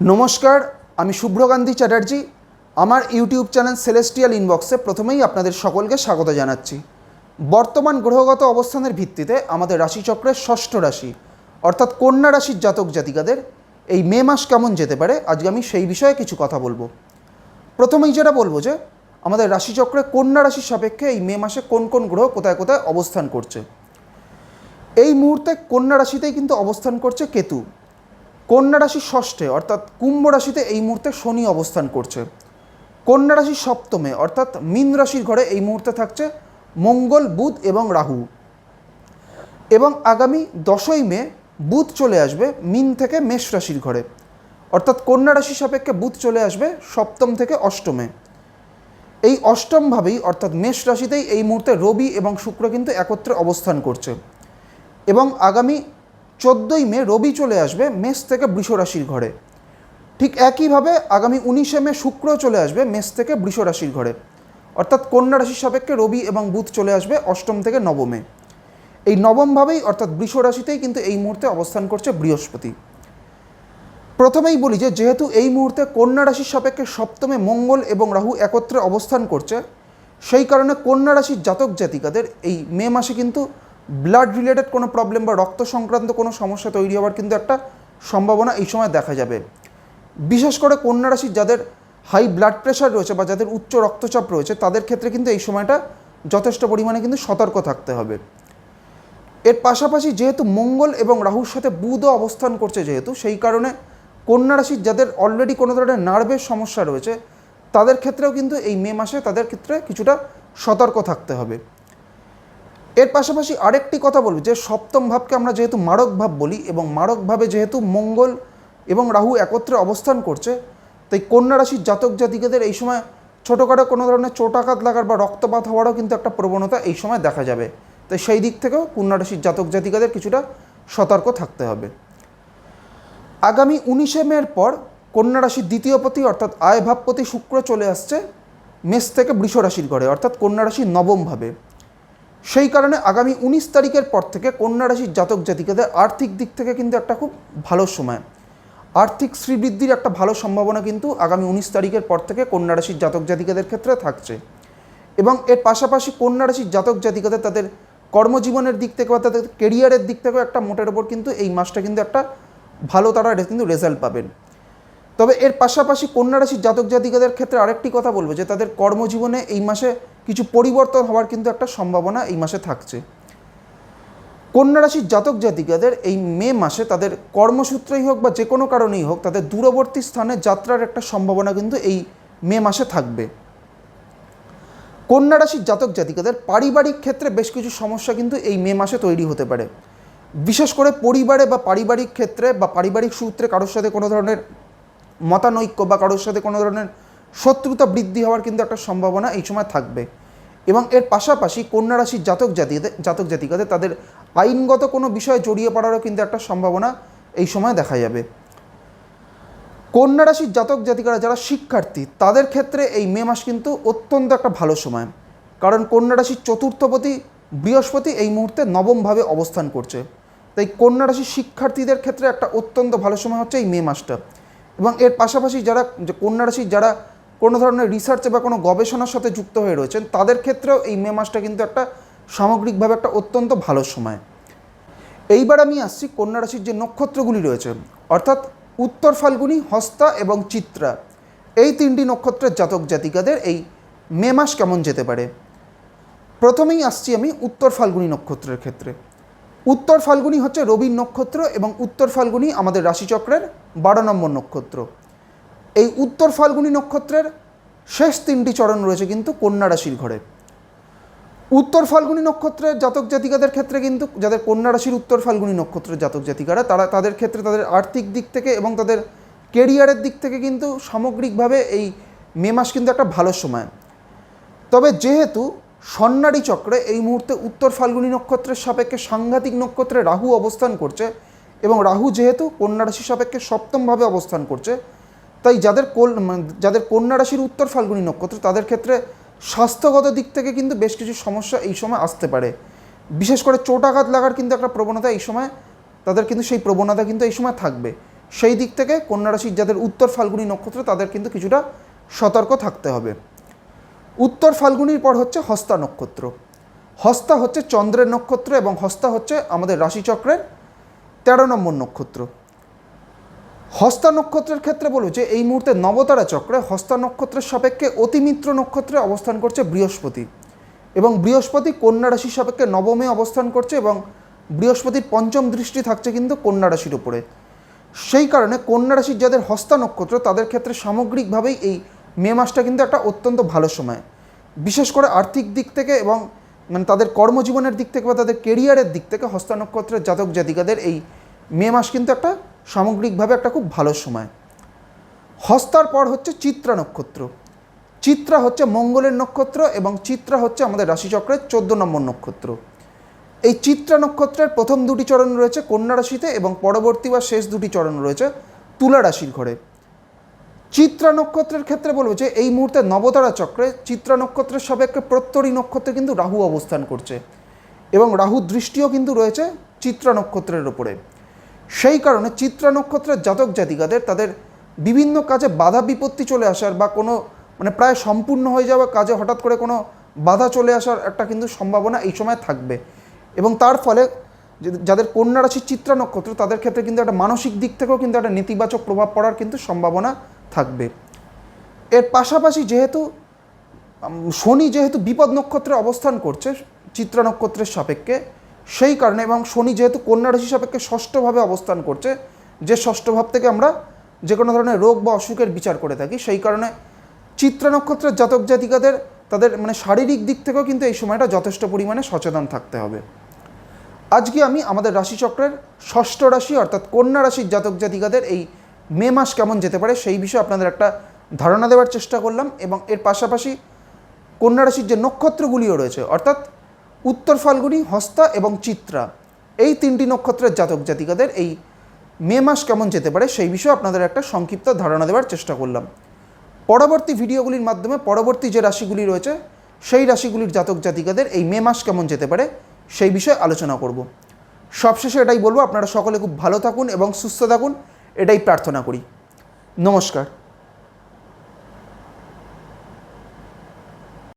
নমস্কার, আমি শুভ্রকান্তি চ্যাটার্জি। আমার ইউটিউব চ্যানেল সেলেস্টিয়াল ইনবক্সে প্রথমেই আপনাদের সকলকে স্বাগত জানাচ্ছি। বর্তমান গ্রহগত অবস্থানের ভিত্তিতে আমাদের রাশিচক্রের ষষ্ঠ রাশি, অর্থাৎ কন্যা রাশির জাতক জাতিকাদের এই মে মাস কেমন যেতে পারে, আজকে আমি সেই বিষয়ে কিছু কথা বলব। প্রথমেই যেটা বলব যে, আমাদের রাশিচক্রে কন্যা রাশির সাপেক্ষে এই মে মাসে কোন কোন গ্রহ কোথায় কোথায় অবস্থান করছে। এই মুহূর্তে কন্যা রাশিতেই কিন্তু অবস্থান করছে কেতু। কন্যা রাশি ষষ্ঠে, অর্থাৎ কুম্ভ রাশিতে এই মুহূর্তে শনি অবস্থান করছে। কন্যা রাশির সপ্তমে, অর্থাৎ মীন রাশির ঘরে এই মুহূর্তে থাকছে মঙ্গল, বুধ এবং রাহু। এবং আগামী দশই মে বুধ চলে আসবে মিন থেকে মেষ রাশির ঘরে, অর্থাৎ কন্যা রাশি সাপেক্ষে বুধ চলে আসবে সপ্তম থেকে অষ্টমে। এই অষ্টমভাবেই অর্থাৎ মেষ রাশিতেই এই মুহূর্তে রবি এবং শুক্র কিন্তু একত্রে অবস্থান করছে। এবং আগামী চোদ্দোই মে রবি চলে আসবে মেষ থেকে বৃষ রাশির ঘরে। ঠিক একইভাবে আগামী উনিশে মে শুক্র চলে আসবে মেষ থেকে বৃষ রাশির ঘরে। অর্থাৎ কন্যা রাশির সাপেক্ষে রবি এবং বুধ চলে আসবে অষ্টম থেকে নবমে। এই নবমভাবেই অর্থাৎ বৃষ রাশিতেই কিন্তু এই মুহূর্তে অবস্থান করছে বৃহস্পতি। প্রথমেই বলি যে, যেহেতু এই মুহূর্তে কন্যা রাশির সাপেক্ষে সপ্তমে মঙ্গল এবং রাহু একত্রে অবস্থান করছে, সেই কারণে কন্যা রাশির জাতক জাতিকাদের এই মে মাসে কিন্তু ব্লাড রিলেটেড কোনো প্রবলেম বা রক্ত সংক্রান্ত কোনো সমস্যা তৈরি হওয়ার কিন্তু একটা সম্ভাবনা এই সময় দেখা যাবে। বিশেষ করে কন্যা রাশির যাদের হাই ব্লাড প্রেশার রয়েছে বা যাদের উচ্চ রক্তচাপ রয়েছে, তাদের ক্ষেত্রে কিন্তু এই সময়টা যথেষ্ট পরিমাণে কিন্তু সতর্ক থাকতে হবে। এর পাশাপাশি যেহেতু মঙ্গল এবং রাহুর সাথে বুধও অবস্থান করছে যেহেতু, সেই কারণে কন্যা রাশির যাদের অলরেডি কোনো ধরনের নার্ভের সমস্যা রয়েছে, তাদের ক্ষেত্রেও কিন্তু এই মে মাসে তাদের ক্ষেত্রে কিছুটা সতর্ক থাকতে হবে। এর পাশাপাশি আরেকটি কথা বলব, যে সপ্তম ভাবকে আমরা যেহেতু মারক ভাব বলি এবং মারক ভাবে যেহেতু মঙ্গল এবং রাহু একত্রে অবস্থান করছে, তাই কন্যা রাশির জাতক জাতিকাদের এই সময় ছোটোখাটো কোনো ধরনের চোটাঘাত লাগার বা রক্তপাত হওয়ারও কিন্তু একটা প্রবণতা এই সময় দেখা যাবে। তাই সেই দিক থেকেও কন্যা রাশির জাতক জাতিকাদের কিছুটা সতর্ক থাকতে হবে। আগামী উনিশে মের পর কন্যা রাশির দ্বিতীয় পতি অর্থাৎ আয় ভাবপতি শুক্র চলে আসছে মেষ থেকে বৃষ রাশির ঘরে, অর্থাৎ কন্যা রাশির নবম ভাবে। সেই কারণে আগামী উনিশ তারিখের পর থেকে কন্যা রাশির জাতক জাতিকাদের আর্থিক দিক থেকে কিন্তু একটা খুব ভালো সময়। আর্থিক শ্রীবৃদ্ধির একটা ভালো সম্ভাবনা কিন্তু আগামী উনিশ তারিখের পর থেকে কন্যা রাশির জাতক জাতিকাদের ক্ষেত্রে থাকছে। এবং এর পাশাপাশি কন্যা রাশির জাতক জাতিকাদের তাদের কর্মজীবনের দিক থেকে বা তাদের কেরিয়ারের দিক থেকেও একটা মোটের ওপর কিন্তু এই মাসটা কিন্তু একটা ভালো তারা কিন্তু রেজাল্ট পাবেন। তবে এর পাশাপাশি কন্যা রাশির জাতক জাতিকাদের ক্ষেত্রে আরেকটি কথা বলব যে তাদের কর্মজীবনে এই মাসে কিছু পরিবর্তন হওয়ার কিন্তু একটা সম্ভাবনা এই মাসে থাকছে। কন্যা রাশির জাতক জাতিকাদের এই মে মাসে তাদের কর্মসূত্রেই হোক বা যে কোনো কারণেই হোক তাদের দূরবর্তী স্থানে যাত্রার একটা সম্ভাবনা কিন্তু এই মে মাসে থাকবে। কন্যা রাশির জাতক জাতিকাদের পারিবারিক ক্ষেত্রে বেশ কিছু সমস্যা কিন্তু এই মে মাসে তৈরি হতে পারে। বিশেষ করে পরিবারে বা পারিবারিক ক্ষেত্রে বা পারিবারিক সূত্রে কারোর সাথে কোনো ধরনের মতানৈক্য বা কারোর সাথে কোনো ধরনের শত্রুতা বৃদ্ধি হওয়ার কিন্তু একটা সম্ভাবনা এই সময় থাকবে। এবং এর পাশাপাশি কন্যা রাশির জাতক জাতিদের জাতক জাতিকাদের তাদের আইনগত কোনো বিষয়ে জড়িয়ে পড়ারও কিন্তু একটা সম্ভাবনা এই সময় দেখা যাবে। কন্যা রাশির জাতক জাতিকারা যারা শিক্ষার্থী, তাদের ক্ষেত্রে এই মে মাস কিন্তু অত্যন্ত একটা ভালো সময়। কারণ কন্যা রাশির চতুর্থপতি বৃহস্পতি এই মুহূর্তে নবমভাবে অবস্থান করছে। তাই কন্যা রাশির শিক্ষার্থীদের ক্ষেত্রে একটা অত্যন্ত ভালো সময় হচ্ছে এই মে মাসটা। এবং এর পাশাপাশি যারা, কন্যা রাশির যারা কোনো ধরনের রিসার্চে বা কোনো গবেষণার সাথে যুক্ত হয়ে রয়েছেন, তাদের ক্ষেত্রেও এই মে মাসটা কিন্তু একটা সামগ্রিকভাবে একটা অত্যন্ত ভালো সময়। এইবার আমি আসছি কন্যা রাশির যে নক্ষত্রগুলি রয়েছে, অর্থাৎ উত্তর ফাল্গুনি, হস্তা এবং চিত্রা, এই তিনটি নক্ষত্রের জাতক জাতিকাদের এই মে মাস কেমন যেতে পারে? প্রথমেই আসছি আমি উত্তর ফাল্গুনি নক্ষত্রের ক্ষেত্রে। উত্তর ফাল্গুনি হচ্ছে রবির নক্ষত্র এবং উত্তর ফাল্গুনি আমাদের রাশিচক্রের বারো নম্বর নক্ষত্র। এই উত্তর ফাল্গুনি নক্ষত্রের শেষ তিনটি চরণ রয়েছে কিন্তু কন্যা রাশির ঘরে। উত্তর ফাল্গুনি নক্ষত্রের জাতক জাতিকাদের ক্ষেত্রে কিন্তু, যাদের কন্যা রাশির উত্তর ফাল্গুনি নক্ষত্রের জাতক জাতিকারা, তারা তাদের ক্ষেত্রে তাদের আর্থিক দিক থেকে এবং তাদের কেরিয়ারের দিক থেকে কিন্তু সামগ্রিকভাবে এই মে মাস কিন্তু একটা ভালো সময়। তবে যেহেতু সন্ন্যারী চক্রে এই মুহূর্তে উত্তর ফাল্গুনি নক্ষত্রের সাপেক্ষে সাংঘাতিক নক্ষত্রে রাহু অবস্থান করছে এবং রাহু যেহেতু কন্যা রাশির সাপেক্ষে সপ্তমভাবে অবস্থান করছে তাই যাদের কোল মানে যাদের কন্যা রাশির উত্তর ফাল্গুনী নক্ষত্র, তাদের ক্ষেত্রে স্বাস্থ্যগত দিক থেকে কিন্তু বেশ কিছু সমস্যা এই সময় আসতে পারে। বিশেষ করে চোটাঘাত লাগার কিন্তু একটা প্রবণতা এই সময়, তাদের কিন্তু সেই প্রবণতা কিন্তু এই সময় থাকবে। সেই দিক থেকে কন্যা রাশির যাদের উত্তর ফাল্গুনী নক্ষত্র, তাদের কিন্তু কিছুটা সতর্ক থাকতে হবে। উত্তর ফাল্গুনির পর হচ্ছে হস্তা নক্ষত্র। হস্তা হচ্ছে চন্দ্রের নক্ষত্র এবং হস্তা হচ্ছে আমাদের রাশিচক্রের তেরো নম্বর নক্ষত্র। হস্তা নক্ষত্রের ক্ষেত্রে বলব যে এই মুহূর্তে নবতারা চক্রে হস্তা নক্ষত্রের সাপেক্ষে অতিমিত্র নক্ষত্রে অবস্থান করছে বৃহস্পতি। এবং বৃহস্পতি কন্যা রাশির সাপেক্ষে নবমে অবস্থান করছে এবং বৃহস্পতির পঞ্চম দৃষ্টি থাকছে কিন্তু কন্যা রাশির উপরে। সেই কারণে কন্যা রাশির যাদের হস্তা নক্ষত্র, তাদের ক্ষেত্রে সামগ্রিকভাবেই এই মে মাসটা কিন্তু একটা অত্যন্ত ভালো সময়। বিশেষ করে আর্থিক দিক থেকে এবং মানে তাদের কর্মজীবনের দিক থেকে বা তাদের কেরিয়ারের দিক থেকে হস্তা নক্ষত্রের জাতক জাতিকাদের এই মে মাস কিন্তু একটা সামগ্রিকভাবে একটা খুব ভালো সময়। হস্তার পর হচ্ছে চিত্রা নক্ষত্র। চিত্রা হচ্ছে মঙ্গলের নক্ষত্র এবং চিত্রা হচ্ছে আমাদের রাশিচক্রের চোদ্দ নম্বর নক্ষত্র। এই চিত্রা নক্ষত্রের প্রথম দুটি চরণ রয়েছে কন্যা রাশিতে এবং পরবর্তী বা শেষ দুটি চরণ রয়েছে তুলা রাশির ঘরে। চিত্রা নক্ষত্রের ক্ষেত্রে বলব যে এই মুহূর্তে নবতারা চক্রে চিত্রা নক্ষত্রের সাপেক্ষে প্রত্যরী নক্ষত্রে কিন্তু রাহু অবস্থান করছে এবং রাহু দৃষ্টিও কিন্তু রয়েছে চিত্রা নক্ষত্রের ওপরে সেই কারণে চিত্রা নক্ষত্রের জাতক জাতিকাদের তাদের বিভিন্ন কাজে বাধা বিপত্তি চলে আসার বা কোনো মানে প্রায় সম্পূর্ণ হয়ে যাওয়া কাজে হঠাৎ করে কোনো বাধা চলে আসার একটা কিন্তু সম্ভাবনা এই সময় থাকবে। এবং তার ফলে যাদের কন্যা রাশির চিত্রা নক্ষত্র তাদের ক্ষেত্রে কিন্তু একটা মানসিক দিক থেকেও কিন্তু একটা নেতিবাচক প্রভাব পড়ার কিন্তু সম্ভাবনা থাকবে। এর পাশাপাশি যেহেতু শনি যেহেতু বিপদ নক্ষত্রে অবস্থান করছে, চিত্রা নক্ষত্রের সাপেক্ষে সেই কারণে এবং শনি যেহেতু কন্যা রাশি সাপেক্ষে ষষ্ঠভাবে অবস্থান করছে, যে ষষ্ঠ ভাব থেকে আমরা যে কোনো ধরনের রোগ বা অসুখের বিচার করে থাকি, সেই কারণে চিত্রা নক্ষত্রের জাতক জাতিকাদের, তাদের মানে শারীরিক দিক থেকেও কিন্তু এই সময়টা যথেষ্ট পরিমাণে সচেতন থাকতে হবে। আজকে আমি আমাদের রাশিচক্রের ষষ্ঠ রাশি অর্থাৎ কন্যা রাশির জাতক জাতিকাদের এই মে মাস কেমন যেতে পারে সেই বিষয়ে আপনাদের একটা ধারণা দেওয়ার চেষ্টা করলাম এবং এর পাশাপাশি কন্যা রাশির যে নক্ষত্রগুলিও রয়েছে, অর্থাৎ উত্তর ফাল্গুনি, হস্তা এবং চিত্রা। এই তিনটি নক্ষত্রের জাতক জাতিকাদের এই মে মাস কেমন যেতে পারে সেই বিষয়ে আপনাদের একটা সংক্ষিপ্ত ধারণা দেওয়ার চেষ্টা করলাম। পরবর্তী ভিডিওগুলির মাধ্যমে পরবর্তী যে রাশিগুলি রয়েছে, সেই রাশিগুলির জাতক জাতিকাদের এই মে মাস কেমন যেতে পারে সেই বিষয়ে আলোচনা করব। সবশেষে এটাই বলব, আপনারা সকলে খুব ভালো থাকুন এবং সুস্থ থাকুন, এটাই প্রার্থনা করি। নমস্কার।